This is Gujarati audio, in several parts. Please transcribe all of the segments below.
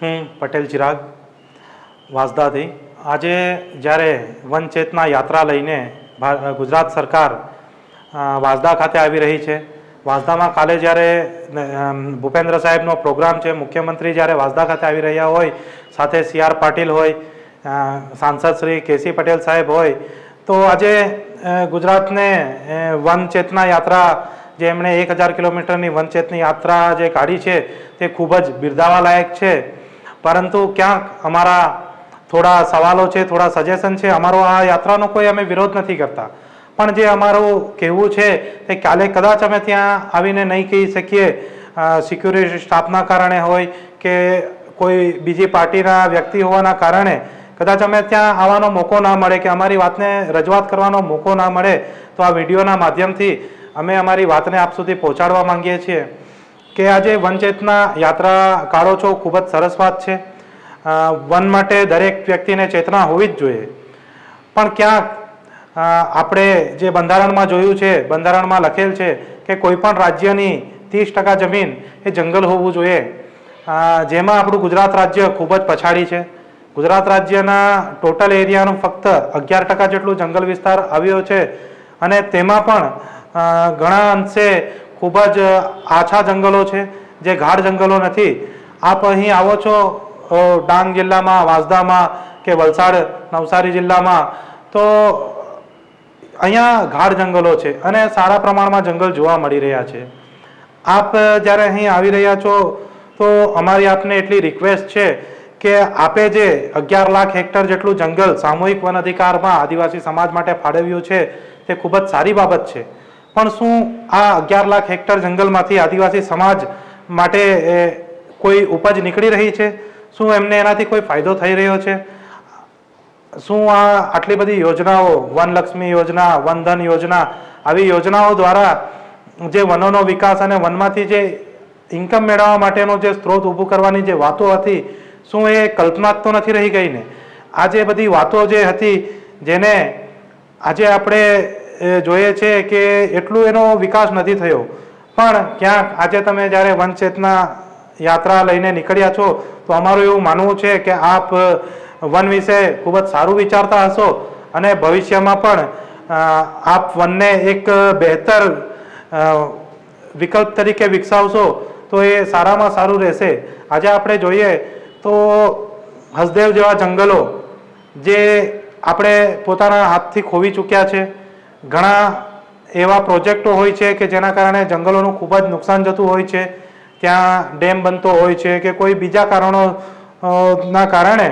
હું પટેલ ચિરાગ વાંસદાથી. આજે જ્યારે વનચેતના યાત્રા લઈને ગુજરાત સરકાર વાંસદા ખાતે આવી રહી છે, વાંસદામાં કાલે જ્યારે ભૂપેન્દ્ર સાહેબનો પ્રોગ્રામ છે, મુખ્યમંત્રી જ્યારે વાંસદા ખાતે આવી રહ્યા હોય, સાથે સી આર પાટીલ હોય સાંસદ શ્રી કેસી પટેલ સાહેબ હોય, તો આજે ગુજરાતને વનચેતના વન ચેતના યાત્રા, જે એમણે એક હજાર કિલોમીટરની વનચેતની યાત્રા જે કાઢી છે, તે ખૂબ જ બિરદાવા લાયક છે. પરંતુ ક્યાંક અમારા થોડા સવાલો છે, થોડા સજેશન છે. અમારો આ યાત્રાનો કોઈ અમે વિરોધ નથી કરતા. પણ જે અમારું કહેવું છે તે કાલે કદાચ અમે ત્યાં આવીને નહીં કહી શકીએ સિક્યુરિટી સ્ટાફના કારણે હોય કે કોઈ બીજી પાર્ટીના વ્યક્તિ હોવાના કારણે. કદાચ અમે ત્યાં આવવાનો મોકો ના મળે કે અમારી વાતને રજૂઆત કરવાનો મોકો ના મળે, તો આ વિડીયોના માધ્યમથી અમે અમારી વાતને આપ સુધી પહોંચાડવા માંગીએ છીએ. કે આજે વનચેતના યાત્રા કાઢો છો, ખૂબ જ સરસ વાત છે. વન માટે દરેક વ્યક્તિને ચેતના હોવી જ જોઈએ. પણ ક્યાંક આપણે જે બંધારણમાં જોયું છે, બંધારણમાં લખેલ છે કે કોઈ પણ રાજ્યની ત્રીસ ટકા જમીન એ જંગલ હોવું જોઈએ. જેમાં આપણું ગુજરાત રાજ્ય ખૂબ જ પછાડી છે. ગુજરાત રાજ્યના ટોટલ એરિયાનું ફક્ત અગિયાર ટકા જેટલું જંગલ વિસ્તાર આવ્યો છે. અને તેમાં પણ ઘણા અંશે ખૂબ જ આછા જંગલો છે, જે ગાઢ જંગલો નથી. આપ અહીં આવો છો ડાંગ જિલ્લામાં, વાંસદામાં કે વલસાડ, નવસારી જિલ્લામાં, તો અહીંયા ગાઢ જંગલો છે અને સારા પ્રમાણમાં જંગલ જોવા મળી રહ્યા છે. આપ જ્યારે અહીં આવી રહ્યા છો, તો અમારી આપને એટલી રિક્વેસ્ટ છે કે આપે જે અગિયાર લાખ હેક્ટર જેટલું જંગલ સામૂહિક વન અધિકારમાં આદિવાસી સમાજ માટે ફાળવ્યું છે, તે ખૂબ જ સારી બાબત છે. પણ શું આ અગિયાર લાખ હેક્ટર જંગલમાંથી આદિવાસી સમાજ માટે કોઈ ઉપજ નીકળી રહી છે? શું એમને એનાથી કોઈ ફાયદો થઈ રહ્યો છે? શું આ આટલી બધી યોજનાઓ વનલક્ષ્મી યોજના વનધન યોજના, આવી યોજનાઓ દ્વારા જે વનોનો વિકાસ અને વનમાંથી જે ઇન્કમ મેળવવા માટેનો જે સ્ત્રોત ઊભું કરવાની જે વાતો હતી, શું એ કલ્પના તો નથી રહી ગઈ ને? આ જે બધી વાતો જે હતી, જેને આજે આપણે જોઈએ છે કે એટલું એનો વિકાસ નથી થયો. પણ ક્યાંક આજે તમે જ્યારે વનચેતના યાત્રા લઈને નીકળ્યા છો, તો અમારું એવું માનવું છે કે આપ વન વિશે ખૂબ જ સારું વિચારતા હશો અને ભવિષ્યમાં પણ આપ વનને એક બહેતર વિકલ્પ તરીકે વિકસાવશો, તો એ સારામાં સારું રહેશે. આજે આપણે જોઈએ તો હસદેવ જેવા જંગલો, જે આપણે પોતાના હાથથી ખોવી ચૂક્યા છે. ઘણા એવા પ્રોજેક્ટો હોય છે કે જેના કારણે જંગલોનું ખૂબ જ નુકસાન જતું હોય છે. ત્યાં ડેમ બનતો હોય છે કે કોઈ બીજા કારણો ના કારણે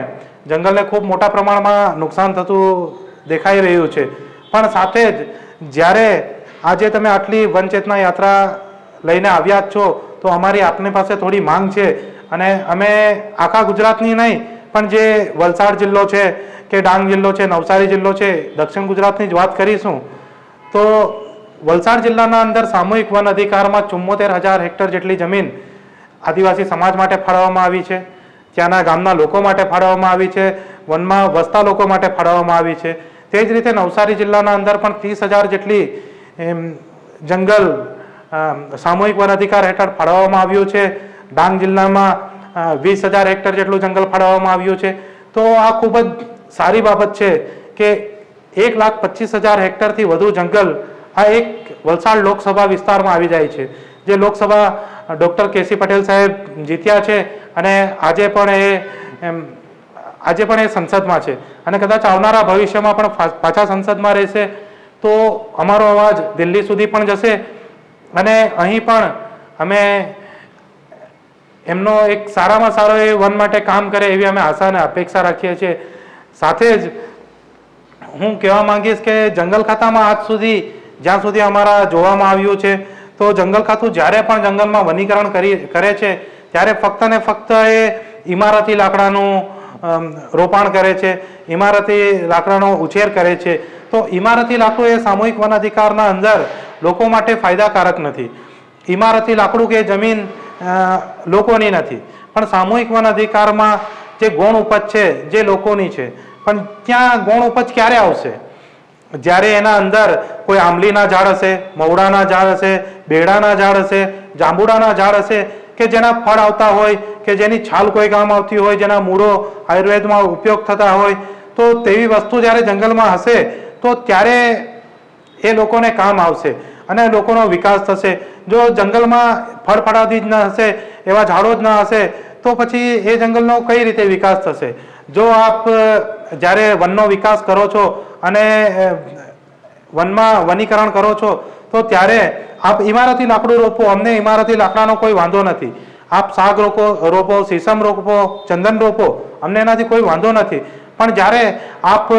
જંગલને ખૂબ મોટા પ્રમાણમાં નુકસાન થતું દેખાઈ રહ્યું છે. પણ સાથે જ જ્યારે આજે તમે આટલી વનચેતના યાત્રા લઈને આવ્યા જ છો, તો અમારી આપની પાસે થોડી માંગ છે. અને અમે આખા ગુજરાતની નહીં, પણ જે વલસાડ જિલ્લો છે, કે ડાંગ જિલ્લો છે, નવસારી જિલ્લો છે, દક્ષિણ ગુજરાતની જ વાત કરીશું. તો વલસાડ જિલ્લાના અંદર સામૂહિક વન અધિકારમાં ચુમ્મોતેર હજાર હેક્ટર જેટલી જમીન આદિવાસી સમાજ માટે ફાળવવામાં આવી છે. ત્યાંના ગામના લોકો માટે ફાળવવામાં આવી છે. વનમાં વસતા લોકો માટે ફાળવવામાં આવી છે. તે જ રીતે નવસારી જિલ્લાના અંદર પણ ત્રીસ હજાર જેટલી જંગલ સામૂહિક વન અધિકાર હેઠળ ફાળવવામાં આવ્યું છે. ડાંગ જિલ્લામાં વીસ હજાર હેક્ટર જેટલું જંગલ ફાળવવામાં આવ્યું છે. તો આ ખૂબ જ સારી બાબત છે કે એક લાખ પચીસ હજાર હેક્ટરથી વધુ જંગલ આ એક વલસાડ લોકસભા વિસ્તારમાં આવી જાય છે. જે લોકસભા ડૉક્ટર કેસી પટેલ સાહેબ જીત્યા છે અને આજે પણ એ આજે પણ એ સંસદમાં છે. અને કદાચ આવનારા ભવિષ્યમાં પણ પાછા સંસદમાં રહેશે તો અમારો અવાજ દિલ્હી સુધી પણ જશે. અને અહીં પણ અમે એમનો એક સારામાં સારો એ વન માટે કામ કરે એવી અમે આશા અને અપેક્ષા રાખીએ છીએ. સાથે જ હું કહેવા માંગીશ કે જંગલ ખાતામાં આજ સુધી, જ્યાં સુધી અમારા જોવામાં આવ્યું છે, તો જંગલ ખાતું જ્યારે પણ જંગલમાં વનીકરણ કરી, કરે છે, ત્યારે ફક્ત ને ફક્ત એ ઇમારતી લાકડાનું રોપાણ કરે છે, ઇમારતી લાકડાનો ઉછેર કરે છે. તો ઇમારતી લાકડું એ સામૂહિક વન અધિકારના અંદર લોકો માટે ફાયદાકારક નથી. ઇમારતી લાકડું કે જમીન લોકોની નથી. પણ સામૂહિક વન અધિકારમાં જે ગૌણ ઉપજ છે, જે લોકોની છે પણ ત્યાં ગૌણ ઉપજ ક્યારે આવશે? જ્યારે એના અંદર કોઈ આંબલીના ઝાડ હશે, મવડાના ઝાડ હશે, બેડાના ઝાડ હશે, જાંબુડાના ઝાડ હશે, કે જેના ફળ આવતા હોય, કે જેની છાલ કોઈ કામ આવતી હોય, જેના મૂળો આયુર્વેદમાં ઉપયોગ થતા હોય, તો તેવી વસ્તુ જ્યારે જંગલમાં હશે, તો ત્યારે એ લોકોને કામ આવશે અને લોકોનો વિકાસ થશે. જો જંગલમાં ફળફળાદી જ ન હશે, એવા ઝાડો જ ન હશે, તો પછી એ જંગલનો કઈ રીતે વિકાસ થશે? જો આપ જ્યારે વનનો વિકાસ કરો છો અને વનમાં વનીકરણ કરો છો, તો ત્યારે આપ ઇમારતી લાકડું રોપો, અમને ઇમારતી લાકડાનો કોઈ વાંધો નથી. આપ શાક રોપો રોપો સીસમ રોપો, ચંદન રોપો, અમને એનાથી કોઈ વાંધો નથી. પણ જ્યારે આપ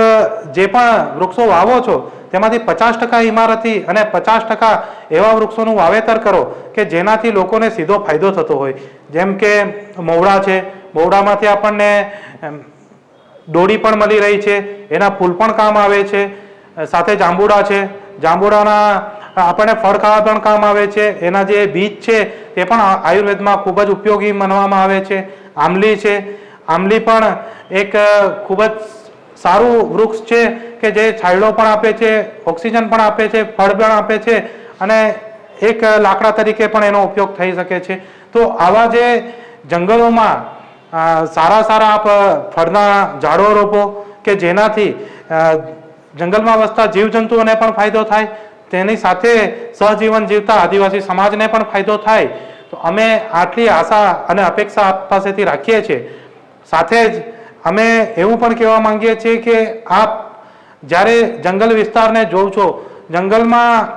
જે પણ વૃક્ષો વાવો છો, તેમાંથી પચાસ ટકા ઇમારતી અને પચાસ ટકા એવા વૃક્ષોનું વાવેતર કરો કે જેનાથી લોકોને સીધો ફાયદો થતો હોય. જેમ કે મોવડા છે, મોવડામાંથી આપણને દોડી પણ મળી રહી છે, એના ફૂલ પણ કામ આવે છે, સાથે જાંબુડા છે, જાંબુડાના આપણને ફળ ખાવા પણ કામ આવે છે, એના જે બીજ છે, તે પણ આયુર્વેદમાં ખૂબ જ ઉપયોગી માનવામાં આવે છે. આમલી છે આમલી પણ એક ખૂબ જ સારું વૃક્ષ છે કે જે છાંયડો પણ આપે છે, ઓક્સિજન પણ આપે છે, ફળ પણ આપે છે અને એક લાકડા તરીકે પણ એનો ઉપયોગ થઈ શકે છે. તો આવા જે જંગલોમાં સારા સારા આપ ફળના ઝાડો રોપો કે જેનાથી જંગલમાં વસતા જીવજંતુઓને પણ ફાયદો થાય, તેની સાથે સહજીવન જીવતા આદિવાસી સમાજને પણ ફાયદો થાય. તો અમે આટલી આશા અને અપેક્ષા આપ પાસેથી રાખીએ છીએ. સાથે જ અમે એવું પણ કહેવા માંગીએ છીએ કે આપ જ્યારે જંગલ વિસ્તારને જોઉં છો, જંગલમાં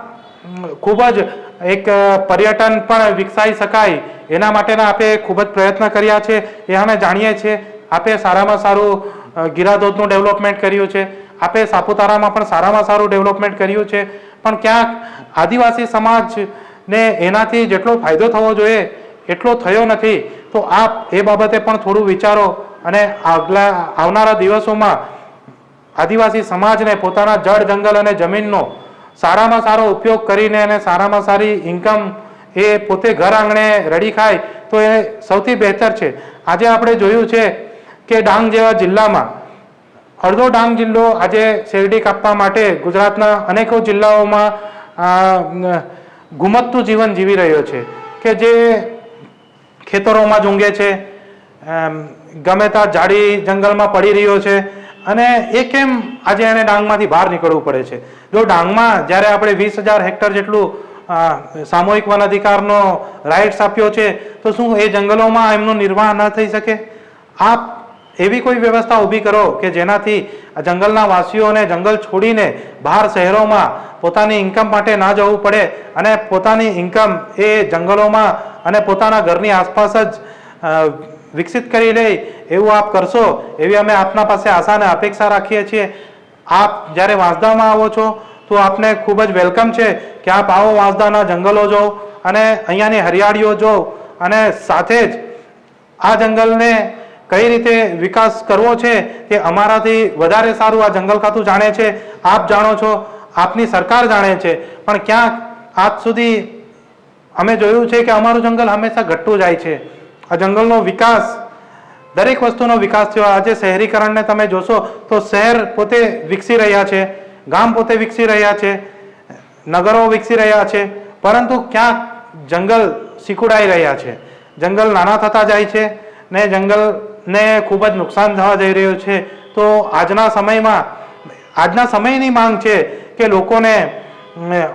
ખૂબ જ એક પર્યટન પણ વિકસાઈ શકાય. એના માટેના આપે ખૂબ જ પ્રયત્ન કર્યા છે. એ અમે જાણીએ છીએ. આપે સારામાં સારું ગિરાધોધનું ડેવલપમેન્ટ કર્યું છે. આપે સાપુતારામાં પણ સારામાં સારું ડેવલપમેન્ટ કર્યું છે. પણ ક્યાંક આદિવાસી સમાજને એનાથી જેટલો ફાયદો થવો જોઈએ, એટલો થયો નથી. તો આપ એ બાબતે પણ થોડું વિચારો અને આગલા, આવનારા દિવસોમાં આદિવાસી સમાજને પોતાના જળ જંગલ અને જમીનનો સારામાં સારો ઉપયોગ કરીને અને સારામાં સારી ઇન્કમ એ પોતે ઘર આંગણે રડી ખાય તો એ સૌથી બહેતર છે. આજે આપણે જોયું છે કે ડાંગ જેવા જિલ્લામાં, અડધો ડાંગ જિલ્લો આજે શેરડી કાપવા માટે ગુજરાતના અનેકો જિલ્લાઓમાં ઘુમતતું જીવન જીવી રહ્યો છે. કે જે ખેતરોમાં ઝૂંઘે છે ગમે ત્યાં ઝાડી જંગલમાં પડી રહ્યો છે અને એ કેમ આજે એને ડાંગમાંથી બહાર નીકળવું પડે છે? જો ડાંગમાં જ્યારે આપણે વીસ હજાર હેક્ટર જેટલું સામૂહિક વન અધિકારનો રાઇટ્સ આપ્યો છે, તો શું એ જંગલોમાં એમનું નિર્વાહ ન થઈ શકે? આપ એવી કોઈ વ્યવસ્થા ઊભી કરો કે જેનાથી જંગલના વાસીઓને જંગલ છોડીને બહાર શહેરોમાં પોતાની ઇન્કમ માટે ના જવું પડે અને પોતાની ઇન્કમ એ જંગલોમાં અને પોતાના ઘરની આસપાસ જ વિકસિત કરી લે એવું આપ કરશો, એવી અમે આપના પાસે આશા અને અપેક્ષા રાખીએ છીએ. આપ જ્યારે વાંસદામાં આવો છો, તો આપને ખૂબ જ વેલકમ છે કે આપ આવો વાંસદાના જંગલો જો અને અહીંયાની હરિયાળીઓ જો અને સાથે જ આ જંગલને કઈ રીતે વિકાસ કરવો છે તે અમારાથી વધારે સારું આ જંગલ ખાતું જાણે છે. આપ જાણો છો, આપની સરકાર જાણે છે. પણ ક્યાંક આજ સુધી અમે જોયું છે કે અમારું જંગલ હંમેશા ઘટતું જાય છે. આ જંગલનો વિકાસ, દરેક વસ્તુનો વિકાસ થયો. આજે શહેરીકરણને તમે જોશો તો શહેર પોતે વિકસી રહ્યા છે, ગામ પોતે વિકસી રહ્યા છે, નગરો વિકસી રહ્યા છે, પરંતુ ક્યાંક જંગલ સિકુડાઈ રહ્યા છે. જંગલ નાના થતા જાય છે ને જંગલને ખૂબ જ નુકસાન થવા જઈ રહ્યું છે. તો આજના સમયમાં, આજના સમયની માંગ છે કે લોકોને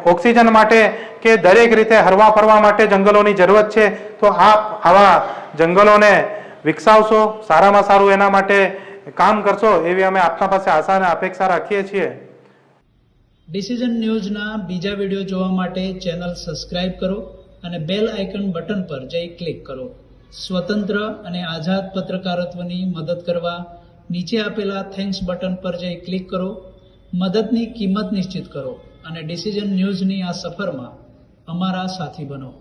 ઓક્સિજન માટે કે દરેક રીતે હરવા ફરવા માટે જંગલોની જરૂરત છે. તો આપ આવા જંગલોને વિકસાવશો, સારામાં સારું એના માટે કામ કરશો એવી અમે આપના પાસે આશા અને અપેક્ષા રાખીએ છીએ. ડિસિઝન ન્યૂઝના બીજા વીડિયો જોવા માટે ચેનલ સબસ્ક્રાઇબ કરો અને બેલ આઇકન બટન પર જઈ ક્લિક કરો. સ્વતંત્ર અને આઝાદ પત્રકારત્વની મદદ કરવા નીચે આપેલા થેન્ક્સ બટન પર જઈ ક્લિક કરો. મદદની કિંમત નિશ્ચિત કરો અને ડિસિઝન ન્યૂઝની આ સફરમાં અમારા સાથી બનો.